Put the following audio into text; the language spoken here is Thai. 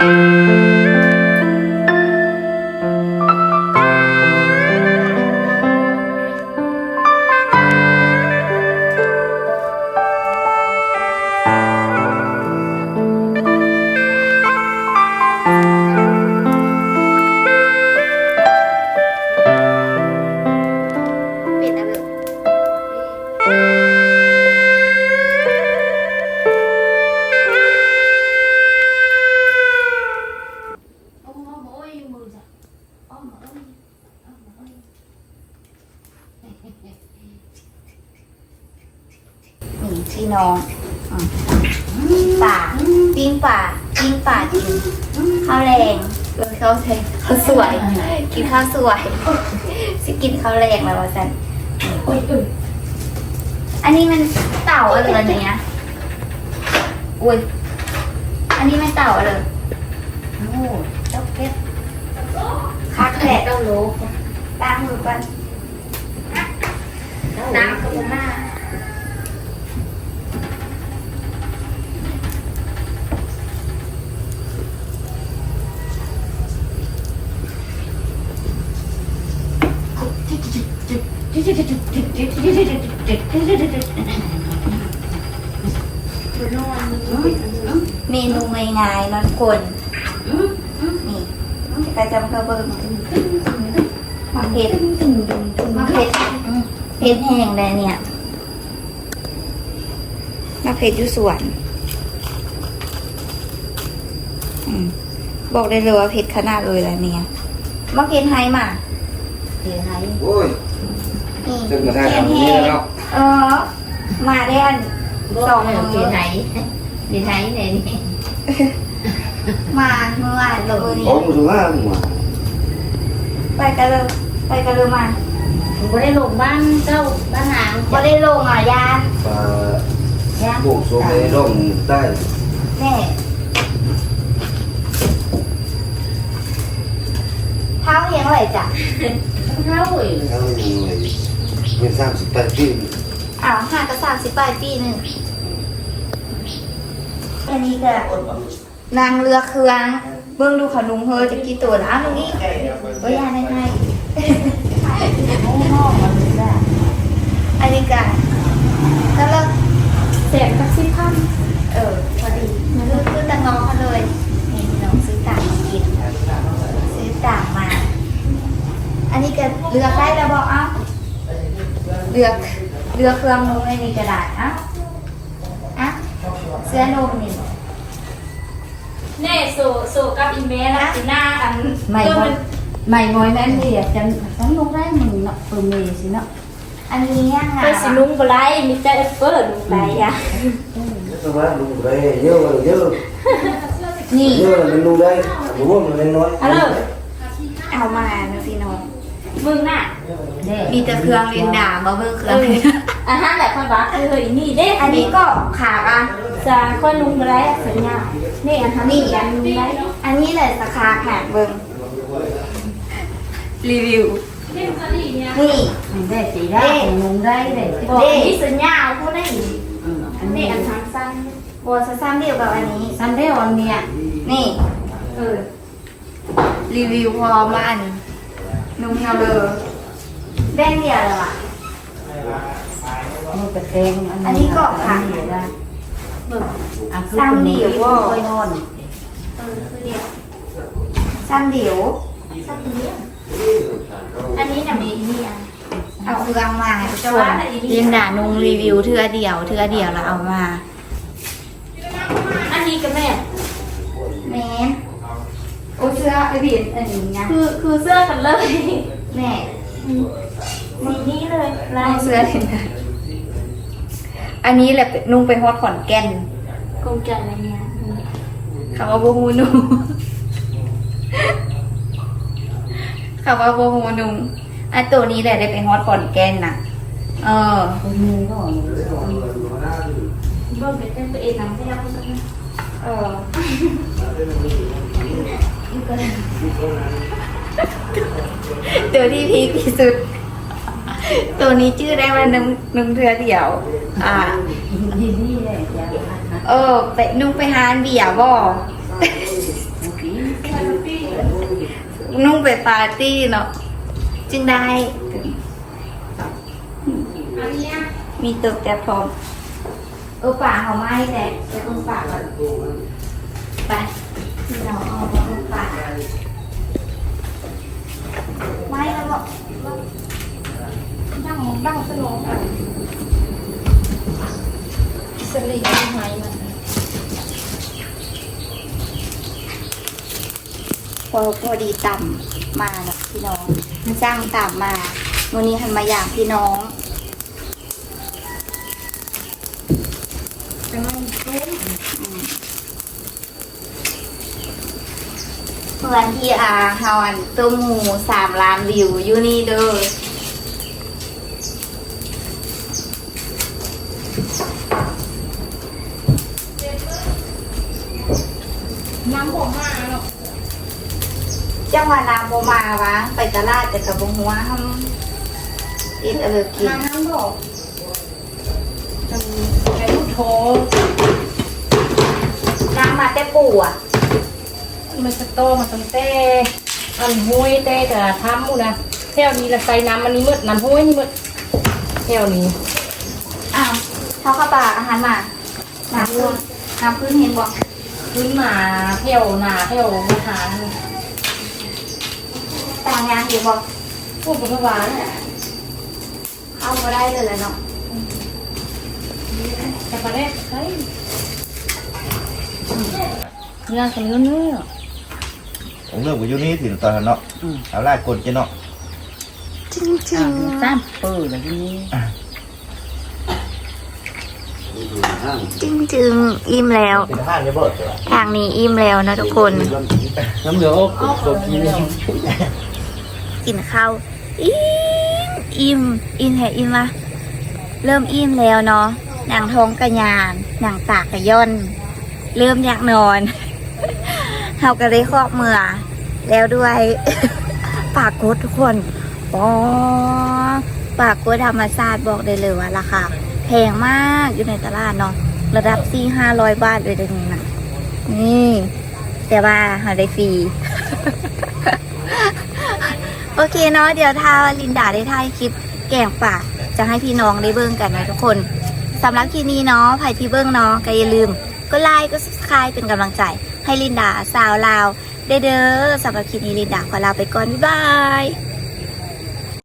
Música พี่น้องอืมปิ้งป่าปิ้งป่าปิ้งป่ากินข้าวแรงเออข้าวแรงข้าวสวย กินข้าวสวยสิกินข้าวแรงแล้วว่าจันอันนี้มันเต่าอะไรเนี่ยอุ้ยอันนี้มันเต่าอะไรโอ้เจ้าเพชรคักแหละเจ้าโลกล้างมือก่อนน้ำกับมา เมนูง่ายๆนอนกลนนี่กระจำกระเบิงมาเผ็ดมาเผ็ดอืมเผ็ดแห้งเลยเนี่ยมาเผ็ดอยู่สวนอืมบอกได้เลยว่าเผ็ดขนาดเลยแล้วเนี่ยมาเผ็ดไฮมาเดี๋ยวให้โอ้ย นี่จนกระทั่งทำนี้แล้วเนาะเออ มาได้อันสองเดี๋ยวให้เดี๋ยวให้เนี่ยนี่มาเมื่อวานเราวันนี้ผมรู้ว่าหัวไปกันเลยไปกันเลยมาผมก็ได้ลงบ้านเจ้าบ้านหางก็ได้ลงอะยานปลาย่างบุกโซเมร่มได้แน่เท้าเฮียงอะไรจ้ะเท่าอยู่ทั้งหน่วย เป็นสามสิบแปดปีอ้าวห้ากระสามสิบปลายปีหนึ่งอันนี้ก็นางเรือเครืองเบิ่งดูขนุงเฮอจะกี่ตัวนะตรงนี้ก็ยาในไทยโอ้โหมันได้อันนี้ก็ก็เลิกแสบกับสิพันเออพอดีมันเลิกขึ้นตังน้องเขาเลยนี่น้องซื้อต่างมากินซื้อต่างมา อันนี้ก็เลือกได้แล้วบอกเอ้า เลือกเลือกเครื่องนมในนี้กระดาษเอ้าอะเสื้อนมนี่เน่โซโซกับอีเมลนะสีหน้าอันไม่ก็งอมัยนไม่งอยแม่นนี่จันฉันลงได้มึงเนาะเปิดเมย์สิเนาะอันนี้ยังไงเป็นสีนุ่งบไลมีแต่เปิดนุ่งไรอะสบายลุงได้เยอะเยอะนี่เยอะมันลุงได้ผมว่ามันน้อยฮัลโหลเอามานะพี่น้อง มึงน่ะเด้มีแต่เครื่องเรียนด่ามาเบิ่งเคเอรื่องออาหารแบบคนบ้าเออนี่เด้ อันนี้ก็ขาอะจะคนนุ่งไรสัญญานี่อันทำนี่อันนุ่งไรอันนี้เลยราคาแพงเบิ่งรีวิวนี่ได้สีได้ลงได้เลยบอกนี่สัญญาเอาผู้ได้อันนี่นี้อันทางสั้นโบสซ้ำเดียวกับอันนี้ซันเดย์วันเนี่ยนี่เออรีวิวพอมาอัน นุ่มเงาเลยแบงเดียวเลยว่ะ มันกระเตงอันนี้ก็ค่ะได้เบิกอะคือคนนี้ก็ค่อยนอนเออคือเดียวซ้ำเดียวสักเดียวอันนี้น่ะมีนี่อันเอาเครื่องมาเจ้าเรียนด่านุ่งรีวิวเทือเดียวเทือเดียวแล้วเอามา อันนี้กับแม่แม่โอ้ เสื้อไอบีนอันนี้นะคือคือเสื้อกันเลยแม่สีนี้เลยลาเอายเสื้อเลยนะอันนี้แหละนุ่งไปฮอดขอนแก่นกงจันอะไรเนี่ยเขาว่าโบฮูนุ่งเขาว่าโบฮูนุ่งอันตัวนี้แหละได้ไปฮอดขอนแก่นน่ะ เออคนนี้ก็เบิกเป็นตัวเองนะไม่ได้ พูดกันเออตัวที่พีคที่สุด ตัวนี้ชื่อได้ว่านุ่งนุ่งเทือเดี่ยว อ่าดีดีเลยจ้ะเออไปนุ่งไปหานเบียร์บ่นุ่งไปปาร์ตี้เนาะจึงได้มีตึกแต่พร้อมเออป่าเขาไม่แต่ไปตรงป่าก่อนไป ที่เราเอาไปตรงป่าไม่แล้วบอดั้งดั้งสโลว์สลีไม้มันพอพอดีต่ำมาแล้วพี่น้องมันสร้างต่ำมาวันนี้หันมาอย่างพี่น้องอืมเห มือนที่อาเฮาอันตัวหมูสามล้านวิวอยู่นี่เด้อน้ำผมมาเนาะจังหวะน้ำโมมาวะไปตลาดแต่กับบหัวทำอินเออกินน้ำน้ำบอกมันใช้ลูกโถน้ำมาแต่ปู่อะ มันจะโตมาตั้งแต่อันห้วยแต่แต่ทำมูนะแถวนี้ละใส่น้ำอันนี้มืดน้ำห้วยนี่มืดแถวนี้อ้าวเขาเข้าปากอาหารมาน้ำพื้นน้ำพื้นเห็นบอกขึ้นมาแถวหนาแถวมหาต่างงานเห็นบอกพวกบุญหวานเข้ามาได้เลยแหละเนาะแต่ประเด็นเฮ้ยเนื้อกับเนื้อเนื้อ ผมเริ่มกับยูนี่ถึงตอนนั้นเนาะเอาลายกดจะเนาะจริงจริงสามเปิดแล้วทีนี้จริงจริงอิ่มแล้ว เป็นห้างจะเบิดเหรอทางนี้อิ่มแล้วนะทุกคน น้ำเหลืองอกกดกินกินข้าวอิ่มอิ่มอิ่มแห่อิ่มวะเริ่มอิ่มแล้วเนาะหนังท้องกระยานหนังตากกระย่นเริ่มอยากนอน เฮาก็เลยครอบเมื่อแล้วด้วยปากกดทุกคนปอปากกดธรรมชาติบอกได้เลยว่าราคาแพงมากอยู่ในตลาดเนาะระดับสี่ห้าร้อยบาทเลยเดี๋ยวนี้นะนี่ แต่ว่าหาได้ฟรี โอเคเนาะเดี๋ยวถ้าลินดาได้ถ่ายคลิปแกงป่าจะให้พี่น้องได้เบิ่งกันนะทุกคนสำหรับคลิปนี้เนาะใครที่เบิ่งเนาะก็อย่าลืมก็ไลค์ก็ subscribe เป็นกำลังใจ ให้ลินดาสาวลาวได้เด้อสำหรับคลิปนี้ลินดาขอลาไปก่อน บ๊ายบาย